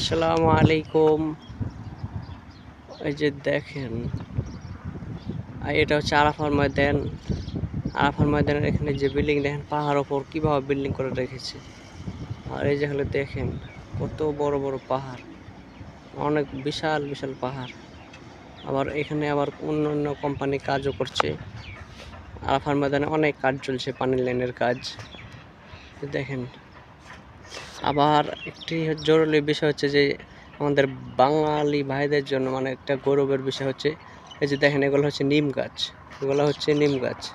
আসসালামু আলাইকুম। এই যে দেখেন এটা হচ্ছে আরাফার ময়দান। আরাফার ময়দানের এখানে যে বিল্ডিং, দেখেন পাহাড় ওপর কীভাবে বিল্ডিং করে রেখেছে। আর এই যে হলে দেখেন, কত বড় বড় পাহাড়। অনেক বিশাল বিশাল পাহাড়। আবার এখানে আবার অন্য অন্য কোম্পানি কাজও করছে। আরাফার ময়দানে অনেক কাজ চলছে, পানি লাইনের কাজ। দেখেন আবার একটি জরুরি বিষয় হচ্ছে যে আমাদের বাঙালি ভাইদের জন্য মানে একটা গৌরবের বিষয় হচ্ছে, এই যে দেখেন এগুলো হচ্ছে নিম গাছ, এগুলো হচ্ছে নিম গাছ।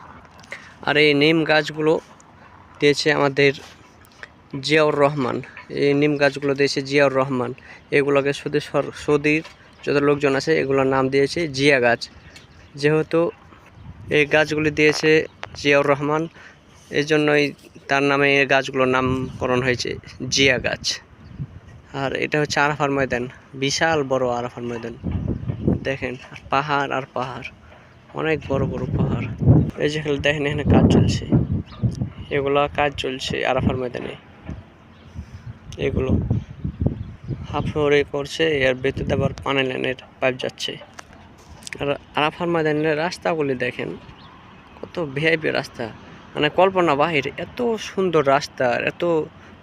আর এই নিম গাছগুলো দিয়েছে আমাদের জিয়াউর রহমান, এই নিম গাছগুলো দিয়েছে জিয়াউর রহমান। এগুলোকে সর- সৌদির যত লোকজন আছে এগুলোর নাম দিয়েছে জিয়া গাছ। যেহেতু এই গাছগুলি দিয়েছে জিয়াউর রহমান এই জন্যই তার নামে গাছগুলোর নামকরণ হয়েছে জিয়া গাছ। আর এটা হচ্ছে আরাফার ময়দান, বিশাল বড় আরাফার ময়দান। দেখেন, পাহাড় আর পাহাড়, অনেক বড় বড় পাহাড়। এই যে দেখেন, এখানে কাজ চলছে। এগুলো কাজ চলছে আরাফার ময়দানে। এগুলো হাফ ফ্লোরে করছে, এর ভেতরে আবার পানি লাইনের পাইপ যাচ্ছে। আর আরাফার ময়দানের রাস্তাগুলি দেখেন, কত ভিআইপি রাস্তা। মানে কল্পনা বাহির, এত সুন্দর রাস্তা এত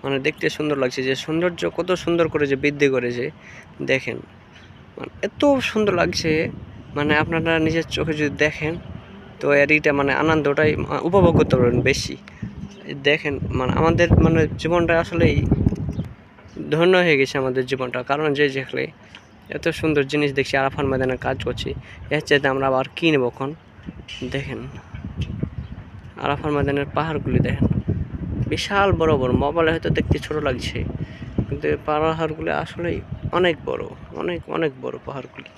মানে দেখতে সুন্দর লাগছে যে সৌন্দর্য কত সুন্দর করে যে বৃদ্ধি করেছে দেখেন। মানে এত সুন্দর লাগছে মানে আপনারা নিজের চোখে যদি দেখেন, তো এর এইটা মানে আনন্দটাই উপভোগ করতে পারবেন বেশি। দেখেন মানে আমাদের মানে জীবনটা আসলেই ধন্য হয়ে গেছে আমাদের জীবনটা। কারণ যে যেখানে এত সুন্দর জিনিস দেখছি, আরাফান ময়দানে কাজ করছি, এর চাইতে আমরা আবার কী নেব এখন? দেখেন। আরাফার ময়দানের পাহাড়গুলি দেখেন। বিশাল বড় বড় মোবাইলে হয়তো দেখতে ছোট লাগছে, কিন্তু পাহাড়গুলি আসলেই অনেক বড়, অনেক অনেক বড় পাহাড়গুলি।